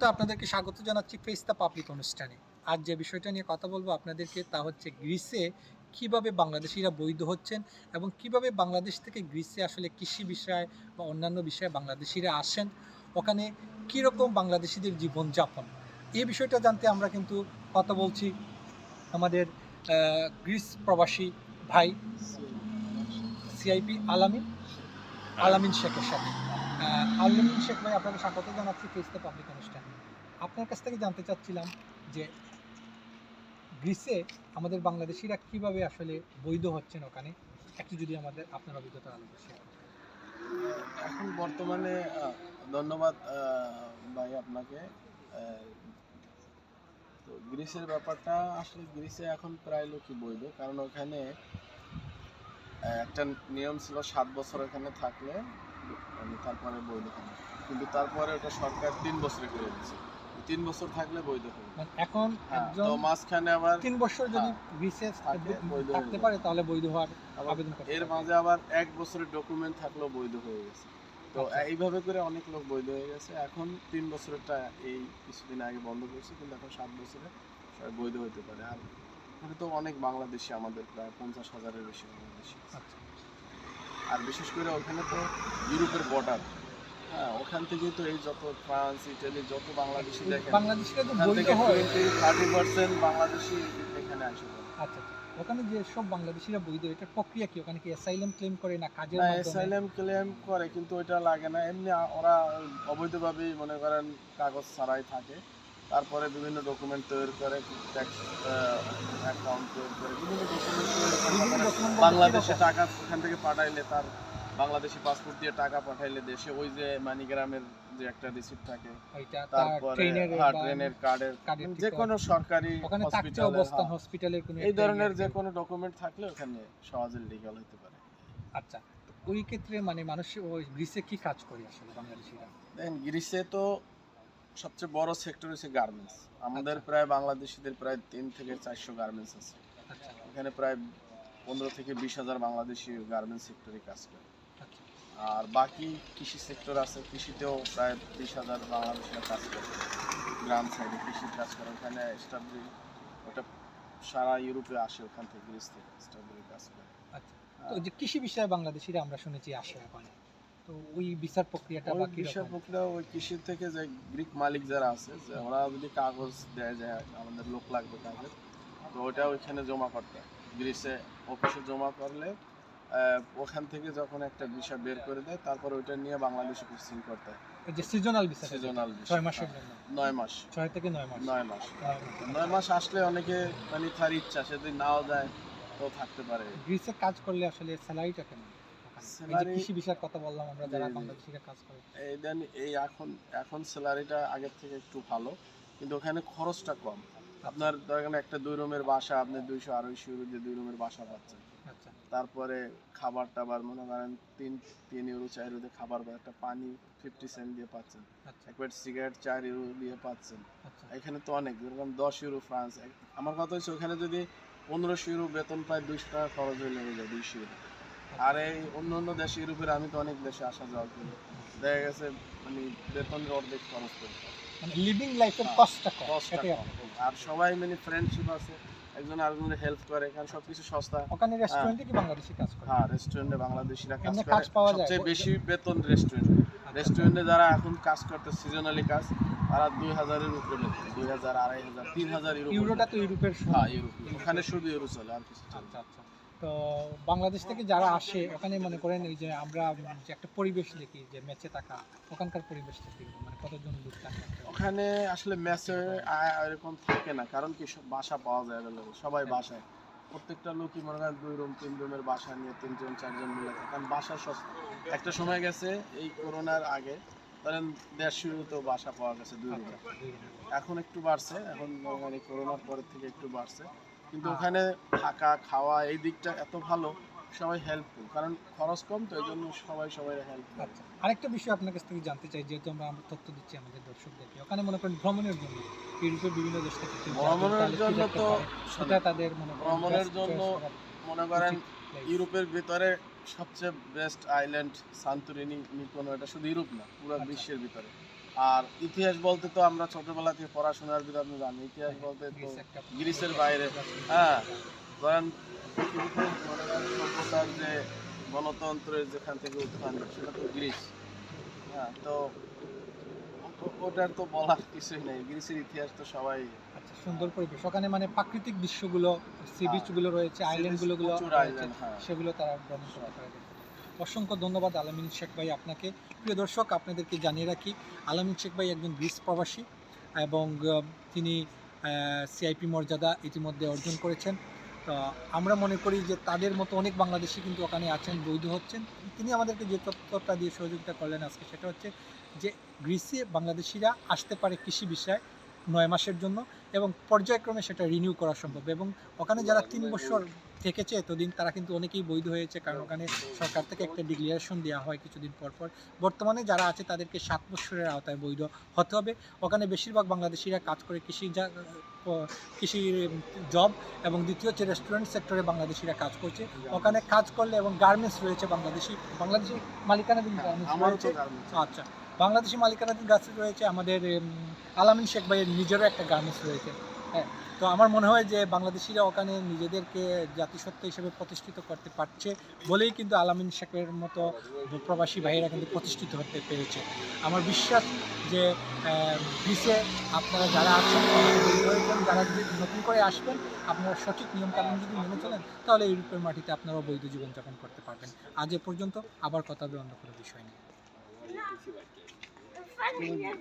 তো আপনাদেরকে স্বাগত জানাচ্ছি ফেস দ্য পাবলিক অনুষ্ঠানে। আজ যে বিষয়টা নিয়ে কথা বলব আপনাদেরকে তা হচ্ছে গ্রিসে কীভাবে বাংলাদেশিরা বৈধ হচ্ছেন এবং কীভাবে বাংলাদেশ থেকে গ্রিসে আসলে কৃষি বিষয় বা অন্যান্য বিষয়ে বাংলাদেশিরা আসেন, ওখানে কীরকম বাংলাদেশিদের জীবনযাপন এই বিষয়টা জানতে আমরা কিন্তু কথা বলছি আমাদের গ্রিস প্রবাসী ভাই সিআইপি আলামিন আলামিন শেখের সাথে। আহ, আলামিন শেখ ভাই আপনাকে স্বাগত জানাচ্ছি ফেসতে পাবলিক অনুষ্ঠানে। আপনার কাছ থেকে জানতে চাচ্ছিলাম যে গ্রিসে আমাদের বাংলাদেশিরা কীভাবে আসলে বৈধ হচ্ছেন ওখানে? একটু যদি আমাদের আপনার অভিজ্ঞতা আলোচনা এখন বর্তমানে ধন্যবাদ ভাই আপনাকে। তো গ্রিসের ব্যাপারটা আসলে গ্রিসে এখন প্রায় লোকই বৈধ কারণ ওখানে একটা নিয়ম ছিল সাত বছর ওখানে থাকলে মানে তারপরে বৈধ হবে কিন্তু তারপরে ওটা সরকার তিন বছরে করে দিচ্ছে তিন বছর থাকলে বৈধ হবে। মানে এখন হ্যাঁ, একজন তো মাঝখানে আবার তিন বছর যদি হ্যাঁ, বৈধ থাকতে পারে তাহলে বৈধ হওয়ার আবেদন করতে এর মাঝে আবার এক বছরের ডকুমেন্ট থাকলেও বৈধ হয়ে গেছে। তো আচ্ছা। এইভাবে করে অনেক লোক বৈধ হয়ে গেছে। এখন তিন বছরেরটা এই কিছুদিন আগে বন্ধ করছে কিন্তু এখন সাত বছরে সবাই বৈধ হতে পারে। আর এখানে তো অনেক বাংলাদেশি আমাদের প্রায় পঞ্চাশ হাজারের বেশি বাংলাদেশি আর বিশেষ করে ওখানে তো ইউরোপের বর্ডার হ্যাঁ ওখান থেকে তো এই যত ফ্রান্স ইটালি যত বাংলাদেশি দেখেন বাংলাদেশিরা তো ওখান হয়। থার্টি পার্সেন্ট বাংলাদেশি এখানে আসে। আচ্ছা আচ্ছা। ওখানে যে সব বাংলাদেশিরা বৈধ এটার প্রক্রিয়া কি? ওখানে কি অ্যাসাইলাম ক্লেম করে না কাজের মাধ্যমে? অ্যাসাইলাম ক্লেম করে কিন্তু ওইটা লাগে না। এমনি ওরা অবৈধভাবেই মনে করেন কাগজ ছাড়াই থাকে। তারপরে বিভিন্ন ডকুমেন্ট তৈরি করে ট্যাক্স অ্যাকাউন্ট তৈরি করে বিভিন্ন ডকুমেন্ট তৈরি করে বাংলাদেশে টাকা ওখান থেকে পাঠাইলে তার বাংলাদেশি পাসপোর্ট দিয়ে টাকা পাঠাইলে দেশে ওই যে মানিগ্রামের যে একটা রিসিপ্ট থাকে তারপরে ট্রেনের কার্ডের যে কোনো সরকারি হসপিটালে হসপিটালের এই ধরনের যে কোনো ডকুমেন্ট থাকলে ওখানে সহজে লিগাল হতে পারে। আচ্ছা ওই ক্ষেত্রে মানে মানুষ ওই গ্রিসে কি কাজ করে আসলে বাংলাদেশিরা? দেখেন গ্রিসে তো সবচেয়ে বড় সেক্টর হচ্ছে গার্মেন্টস আমাদের আচ্ছা। প্রায় বাংলাদেশিদের প্রায় তিন থেকে চারশো গার্মেন্টস আছে। আচ্ছা। এখানে প্রায় পনেরো থেকে বিশ হাজার বাংলাদেশি গার্মেন্টস সেক্টরে কাজ করে। আচ্ছা। আর বাকি কৃষি সেক্টর আছে কৃষিতেও প্রায় বিশ হাজার বাংলাদেশিরা কাজ করে। গ্রাম সাইডে কৃষি কাজ করে। ওখানে স্টাবলি ওটা সারা ইউরোপে আসে ওখান থেকে গ্রিস থেকে স্টাবলি কাজ করে। আচ্ছা। তো যে কৃষি বিষয়ে বাংলাদেশিরা আমরা শুনেছি আসে ওখানে তো ওই বিচার প্রক্রিয়াটা বা বিষয় প্রক্রিয়া ওই কৃষি থেকে যে গ্রিক মালিক যারা আছে যে ওরা যদি কাগজ দেয় যে আমাদের লোক লাগবে কাজের তো ওটা ওইখানে জমা করতে হয়। গ্রিসে অফিসে জমা করলে ওখান থেকে যখন একটা বিষয় বের করে দেয় তারপর ওইটা নিয়ে বাংলাদেশে প্রসেসিং করতে হয়। যে সিজনাল বিচার সিজনাল ছয় মাসের জন্য? নয় মাস। ছয় থেকে নয় মাস। নয় মাস। নয় মাস। নয় মাস আসলে অনেকে মানে তার ইচ্ছা সে যদি নাও যায় তো থাকতে পারে। গ্রিসে কাজ করলে আসলে স্যালারিটা কেমন? ওখানে? এই যে Salary- কৃষি বিষয়ের কথা বললাম আমরা যারা জি, জি। কাজ করে। এই দেন এই এখন এখন স্যালারিটা আগের থেকে একটু ভালো কিন্তু ওখানে খরচটা কম। আপনার ধরেন একটা দুই রুমের বাসা আপনি দুইশো আড়াইশো ইউরো দুই রুমের বাসা পাচ্ছেন আচ্ছা। তারপরে খাবার টাবার মনে করেন তিন তিন ইউরো চার ইউরো দিয়ে খাবার বা একটা পানি ফিফটি সেন্ট দিয়ে পাচ্ছেন। আচ্ছা। একবার সিগারেট চার ইউরো দিয়ে পাচ্ছেন। আচ্ছা। এখানে তো অনেক যেরকম দশ ইউরো ফ্রান্স আমার কথা হচ্ছে ওখানে যদি পনেরোশো ইউরো বেতন পায় দুইশো টাকা খরচ হয়ে লেগে যায় দুইশো ইউরো আর এই অন্য অন্য দেশে ইউরোপের আমি তো অনেক দেশে আসা যাওয়া করি। দেখা গেছে মানে বেতনের অর্ধেক খরচ করে। লিভিং লাইফের হ্যাঁ, কষ্টটা। আর সবাই মানে ফ্রেন্ডশিপ আছে একজন আরেকজনের হেল্প করে কারণ সবকিছু সস্তা। ওখানে রেস্টুরেন্টে কি বাংলাদেশি কাজ করে? হ্যাঁ রেস্টুরেন্টে বাংলাদেশিরা কাজ করে? সবচেয়ে বেশি বেতন রেস্টুরেন্টে রেস্টুরেন্টে যারা এখন কাজ করতে সিজনালি কাজ তারা দুই হাজারের উপরে বেতন দুই হাজার আড়াই হাজার তিন হাজার ইউরো ইউরোটা তো ইউরোপের হ্যাঁ ইউরো ওখানে শুধু ইউরো চলে আর কিছু চলে আচ্ছা আচ্ছা। তো বাংলাদেশ থেকে যারা আসে ওখানে মনে করেন এই যে আমরা যে একটা পরিবেশ দেখি যে ম্যাচে থাকা ওখানকার পরিবেশটা কি মানে কতজন লোক থাকে। ওখানে আসলে ম্যাচে এরকম থাকে না কারণ কি সব বাসা পাওয়া যায় available, সবাই বাসায়। প্রত্যেকটা লোকই মনে করেন দুই রুম তিন রুমের বাসা নিয়ে তিনজন চারজন মিলে থাকে কারণ বাসা সস্তা একটা সময় গেছে এই করোনার আগে ধরেন দেড়শো তো বাসা পাওয়া গেছে দুই রুমে এখন একটু বাড়ছে এখন মানে করোনার পরের থেকে একটু বাড়ছে। কিন্তু হ্যাঁ। ওখানে থাকা খাওয়া এই দিকটা এত ভালো সবাই হেল্পফুল কারণ খরচ কম তো এই জন্য সবাই সবাই হেল্প আচ্ছা আরেকটা বিষয় আপনার কাছ থেকে জানতে চাই যেহেতু আমরা আমরা তথ্য দিচ্ছি আমাদের দর্শকদেরকে। ওখানে মনে করেন ভ্রমণের জন্য ইউরোপের বিভিন্ন দেশ থেকে ভ্রমণের জন্য তো সেটা তাদের মনে করেন ভ্রমণের জন্য মনে করেন ইউরোপের ভিতরে সবচেয়ে বেস্ট আইল্যান্ড সান্তরিনি মিকোনো এটা শুধু ইউরোপ না পুরো আচ্ছা। বিশ্বের ভিতরে। আর ইতিহাস বলতে তো আমরা ছোটবেলা থেকে পড়াশোনার আপনি জানেন ইতিহাস বলতে তো গ্রিসের বাইরে। হ্যাঁ ধরেন সভ্যতার যে গণতন্ত্রের যেখান থেকে উত্থান সেটা তো গ্রিস। হ্যাঁ তো ওটার তো বলার কিছুই নেই। গ্রিসের ইতিহাস তো সবাই আচ্ছা সুন্দর পরিবেশ। ওখানে মানে প্রাকৃতিক দৃশ্যগুলো সি বিচগুলো রয়েছে আইল্যান্ডগুলো গুলো প্রচুর হ্যাঁ। সেগুলো তারা ভ্রমণ করতে পারে অসংখ্য ধন্যবাদ আলামিন শেখ ভাই আপনাকে। প্রিয় দর্শক, আপনাদেরকে জানিয়ে রাখি, আলামিন শেখ ভাই একজন গ্রিস প্রবাসী এবং তিনি সিআইপি মর্যাদা ইতিমধ্যে অর্জন করেছেন। তো আমরা মনে করি যে তাদের মতো অনেক বাংলাদেশি কিন্তু ওখানে আছেন, বৈধ হচ্ছেন। তিনি আমাদেরকে যে তথ্যটা দিয়ে সহযোগিতা করলেন আজকে সেটা হচ্ছে যে গ্রিসে বাংলাদেশিরা আসতে পারে কৃষি বিষয়ে। নয় মাসের জন্য এবং পর্যায়ক্রমে সেটা রিনিউ করা সম্ভব। এবং ওখানে যারা তিন বছর থেকেছে এতদিন তারা কিন্তু অনেকেই বৈধ হয়েছে কারণ ওখানে সরকার থেকে একটা ডিক্লারেশন দেওয়া হয় কিছুদিন পর পর। বর্তমানে যারা আছে তাদেরকে সাত বছরের আওতায় বৈধ হতে হবে। ওখানে বেশিরভাগ বাংলাদেশিরা কাজ করে কৃষি কৃষি জব এবং দ্বিতীয় হচ্ছে রেস্টুরেন্ট সেক্টরে বাংলাদেশিরা কাজ করছে। ওখানে কাজ করলে এবং গার্মেন্টস রয়েছে বাংলাদেশি বাংলাদেশি মালিকানাধীন গার্মেন্টস রয়েছে। আচ্ছা। বাংলাদেশি মালিকানাধীন গাছ রয়েছে, আমাদের আলামিন শেখ ভাইয়ের নিজেরও একটা গার্মেন্টস রয়েছে হ্যাঁ। তো আমার মনে হয় যে বাংলাদেশিরা ওখানে নিজেদেরকে জাতিসত্ত্ব হিসেবে প্রতিষ্ঠিত করতে পারছে বলেই কিন্তু আলামিন শেখের মতো প্রবাসী ভাইয়েরা কিন্তু প্রতিষ্ঠিত হতে পেরেছে। আমার বিশ্বাস যে গ্রিসে আপনারা যারা আছেন যারা যদি নতুন করে আসবেন, আপনারা সঠিক নিয়মকানুন যদি মেনে চলেন, তাহলে ইউরোপের মাটিতে আপনারা বৈধ জীবনযাপন করতে পারবেন। আজ এ পর্যন্ত আবার কথা হবে অন্য কোনো বিষয় নিয়ে। 哎